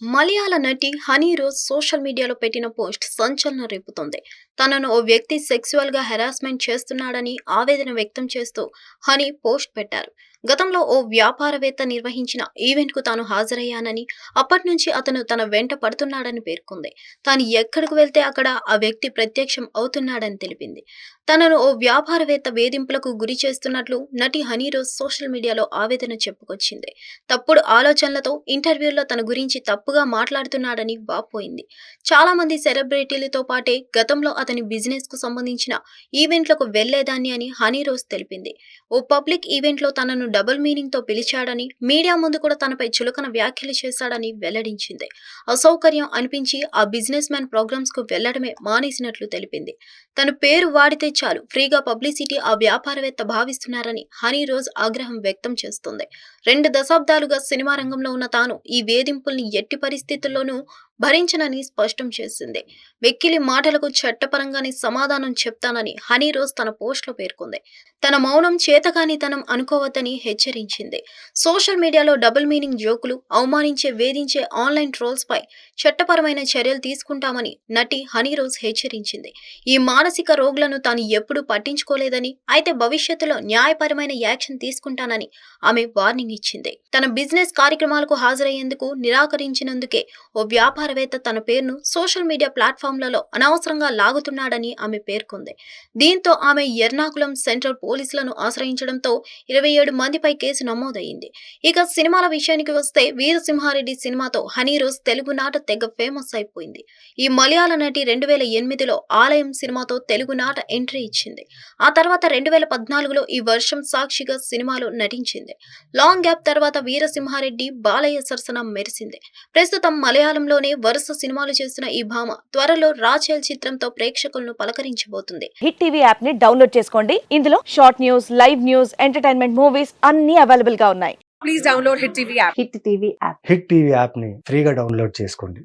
మలయాళ నటి honey rose social మీడియాలో పెట్టిన పోస్ట్ సంచలనం రేపుతోంది. తనను ఓ వ్యక్తి సెక్సువల్గా హెరాస్మెంట్ చేస్తున్నాడని ఆవేదన వ్యక్తం చేస్తూ హనీ పోస్ట్ పెట్టారు. గతంలో ఓ వ్యాపారవేత్త నిర్వహించిన ఈవెంట్కు తాను హాజరయ్యానని అప్పటి నుంచి అతను తన వెంట పడుతున్నాడని పేర్కొంది. తాను ఎక్కడికి వెళ్తే అక్కడ ఆ వ్యక్తి ప్రత్యక్షం అవుతున్నాడని తెలిపింది. తనను ఓ వ్యాపారవేత్త వేధింపులకు గురి చేస్తున్నట్లు నటి హనీ రోజ్ సోషల్ మీడియాలో ఆవేదన చెప్పుకొచ్చింది. తప్పుడు ఆలోచనలతో ఇంటర్వ్యూల్లో తన గురించి తప్పుగా మాట్లాడుతున్నాడని వాపోయింది. చాలా మంది సెలబ్రిటీలతో పాటే గతంలో అతని బిజినెస్కు సంబంధించిన ఈవెంట్లకు వెళ్ళేదాన్ని అని హనీరోజ్ తెలిపింది. ఓ పబ్లిక్ ఈవెంట్లో తనను డబుల్ మీనింగ్తో పిలిచాడని మీడియా ముందు కూడా తనపై చులకన వ్యాఖ్యలు చేశాడని వెల్లడించింది. అసౌకర్యం అనిపించి ఆ బిజినెస్ మ్యాన్ ప్రోగ్రామ్స్కు వెళ్ళడమే మానేసినట్లు తెలిపింది. తన పేరు వాడితే చాలు ఫ్రీగా పబ్లిసిటీ ఆ వ్యాపారవేత్త భావిస్తున్నారని హనీ రోజ్ ఆగ్రహం వ్యక్తం చేస్తుంది. రెండు దశాబ్దాలుగా సినిమా రంగంలో ఉన్న తాను ఈ వేధింపుల్ని ఎట్టి పరిస్థితుల్లోనూ భరించనని స్పష్టం చేసింది. వెక్కిలి మాటలకు చట్టపరంగానే సమాధానం చెప్తానని హనీ రోజ్ తన పోస్ట్లో పేర్కొంది. తన మౌనం చేతకానితనం అనుకోవద్దని హెచ్చరించింది. సోషల్ మీడియాలో డబుల్ మీనింగ్ జోకులు అవమానించే వేధించే ఆన్లైన్ ట్రోల్స్ పై చట్టపరమైన చర్యలు తీసుకుంటామని నటి హనీ రోజ్ హెచ్చరించింది. ఈ మానసిక రోగులను తాను ఎప్పుడూ పట్టించుకోలేదని అయితే భవిష్యత్తులో న్యాయపరమైన యాక్షన్ తీసుకుంటానని ఆమె వార్నింగ్ ఇచ్చింది. తన బిజినెస్ కార్యక్రమాలకు హాజరయ్యేందుకు నిరాకరించినందుకే ఓ వ్యాపారవేత్త తన పేరును సోషల్ మీడియా ప్లాట్ఫామ్లలో అనవసరంగా లాగుతున్నాడని ఆమె పేర్కొంది. దీంతో ఆమె ఎర్నాకుళం సెంట్రల్ పోలీసులను ఆశ్రయించడంతో ఇరవై ఏడు మందిపై కేసు నమోదైంది ఇక సినిమాల విషయానికి వస్తే వీరసింహారెడ్డి సినిమాతో హనీ రోజ్ తెలుగు నాట తెగ ఫేమస్ అయిపోయింది. ఈ మలయాళ నటి రెండు వేల ఎనిమిదిలో ఆలయం సినిమాతో తెలుగు నాట ఎంట్రీ ఇచ్చింది. ఆ తర్వాత రెండు వేల పద్నాలుగులో ఈ వర్షం సాక్షిగా సినిమాలో నటించింది. లాంగ్ గ్యాప్ తర్వాత వీరసింహారెడ్డి బాలయ్య సరసన మెరిసింది. ప్రస్తుతం మలయాళంలోనే వరుస సినిమాలు చేస్తున్న ఈ భామ త్వరలో రాచేల్ చిత్రంతో ప్రేక్షకులను పలకరించబోతుంది. హిట్ టీవీ యాప్ని డౌన్లోడ్ చేసుకోండి. ఇందులో short news live news entertainment movies అన్ని అవైలబుల్గా ఉన్నాయి. Please download Hit TV app. Hit TV app Hit TV యాప్ని ఫ్రీగా డౌన్లోడ్ చేసుకోండి.